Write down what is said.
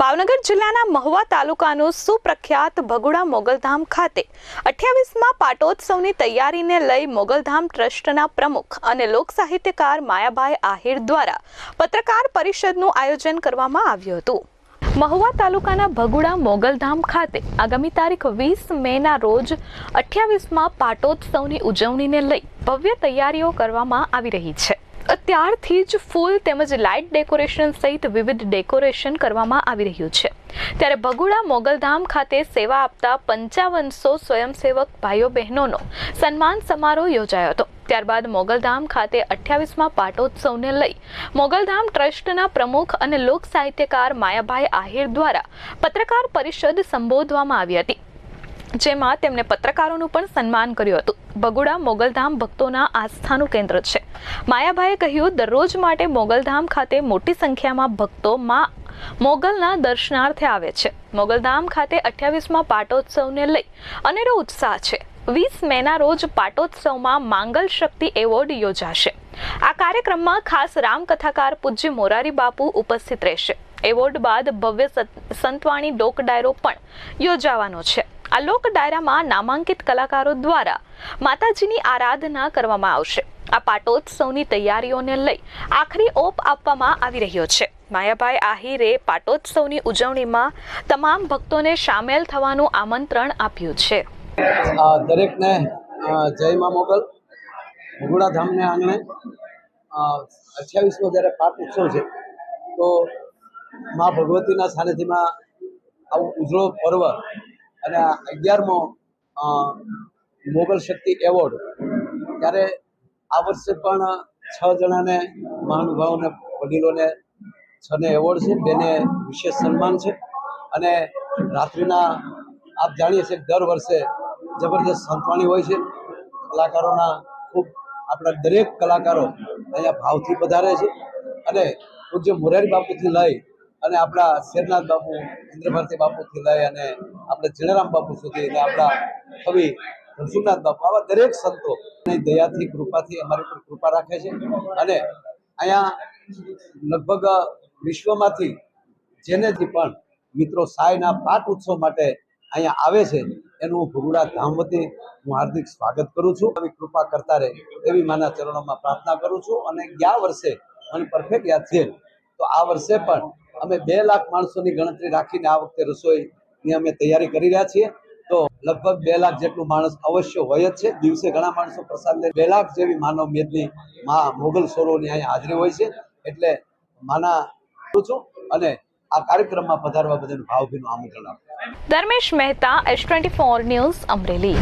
ભાવનગર જિલ્લાના મહુવા તાલુકાનું સુપ્રખ્યાત ભગુડા મોગલધામ ખાતે અઠ્યાવીસમાં પાટોત્સવની તૈયારીને લઈ મોગલધામ ટ્રસ્ટના પ્રમુખ અને લોક સાહિત્યકાર માયાભાઈ આહિર દ્વારા પત્રકાર પરિષદનું આયોજન કરવામાં આવ્યું હતું. મહુવા તાલુકાના ભગુડા મોગલધામ ખાતે આગામી તારીખ વીસ મેના રોજ અઠ્યાવીસમાં પાટોત્સવની ઉજવણીને લઈ ભવ્ય તૈયારીઓ કરવામાં આવી રહી છે. ત્યારથી જ ફૂલ તેમજ લાઇટ ડેકોરેશન સહિત વિવિધ ડેકોરેશન કરવામાં આવી રહ્યું છે. ત્યારે ભગુડા મોગલધામ ખાતે સેવા આપતા પંચાવનસો સ્વયંસેવક ભાઈઓ બહેનોનો સન્માન સમારોહ યોજાયો હતો. ત્યારબાદ મોગલધામ ખાતે અઠ્યાવીસમાં પાટોત્સવને લઈ મોગલધામ ટ્રસ્ટના પ્રમુખ અને લોક સાહિત્યકાર માયાભાઈ આહિર દ્વારા પત્રકાર પરિષદ સંબોધવામાં આવી હતી. જેમાં તેમણે પત્રકારોનું પણ સન્માન કર્યું હતું. બગુડા મોગલધામ ભક્તોના આસ્થાનું કેન્દ્ર છે. માયાભાઈએ કહ્યું, દરરોજ માટે મોગલધામ ખાતે મોટી સંખ્યામાં ભક્તો મા મોગલના દર્શનાર્થે આવે છે. મોગલધામ ખાતે અઠ્યાવીસમાં પાટોત્સવને લઈ અનેરો ઉત્સાહ છે. વીસ મેના રોજ પાટોત્સવમાં માંગલ શક્તિ એવોર્ડ યોજાશે. આ કાર્યક્રમમાં ખાસ રામકથાકાર પૂજ્ય મોરારી બાપુ ઉપસ્થિત રહેશે. એવોર્ડ બાદ ભવ્ય સત- સંતવાણી ડોક ડાયરો પણ યોજાવાનો છે. આ લોક ડાયરામાં નામાંકિત કલાકારો દ્વારા માતાજીની આરાધના કરવામાં આવશે. આ પાટોત્સવની તૈયારીઓને લઈ આખરી ઓપ આપવામાં આવી રહ્યો છે. માયાભાઈ આહિરે પાટોત્સવની ઉજવણીમાં તમામ ભક્તોને સામેલ થવાનું આમંત્રણ આપ્યું છે. દરેકને જય મા મોગલ. ભગુડા આંગણે અઠ્યાવીસમો જ્યારે પાઠ ઉત્સવ છે, તો મા ભગવતીના સાનિધ્યમાં આવું ઉજળો પર્વ અને આ અગિયારમો મોગલ શક્તિ એવોર્ડ, ત્યારે આ વર્ષે પણ છ જણાને મહાનુભાવોને, વડીલોને છને એવોર્ડ છે, બેને વિશેષ સન્માન છે. અને રાત્રિના, આપ જાણીએ છીએ દર વર્ષે જબરદસ્ત સંતવાણી હોય છે. કલાકારોના ખૂબ, આપણા દરેક કલાકારો અહીંયા ભાવથી પધારે છે. અને પૂજ્ય મોરારી બાપુથી લઈ અને આપણા શેરનાથ બાપુ, ઇન્દ્રભારતી બાપુથી લઈ અને આપણે જીણરામ બાપુ સુધી અને આપણા કવિ ધનસુખનાથ બાપુ, આવા દરેક સંતો દયાથી, કૃપાથી અમારી પર કૃપા રાખે છે. અને અહીંયા લગભગ વિશ્વમાંથી જેનેથી પણ મિત્રો સાયના પાઠ ઉત્સવ માટે અહીંયા આવે છે, એનું હું ભગુડા ધામ વતી હું હાર્દિક સ્વાગત કરું છું. આવી કૃપા કરતા રહે એવી માના ચરણોમાં પ્રાર્થના કરું છું. અને ગયા વર્ષે મને પરફેક્ટ યાદ છે. તો આ વર્ષે પણ અમે બે લાખ માણસોની ગણતરી રાખીને આ વખતે રસોઈની અમે તૈયારી કરી રહ્યા છીએ. તો લગભગ બે લાખ જેટલું માણસ અવશ્ય હોય જ છે. દિવસે ઘણા માણસો પ્રસાદ લે. બે લાખ જેવી માનવ મેદની મા મોગલ સોરોની અહીંયા હાજરી હોય છે. એટલે માના છું અને આ કાર્યક્રમમાં પધારવા બધાનું ભાવભીનું આમંત્રણ આપ્યું Dharmesh Mehta S twenty four news Amreli.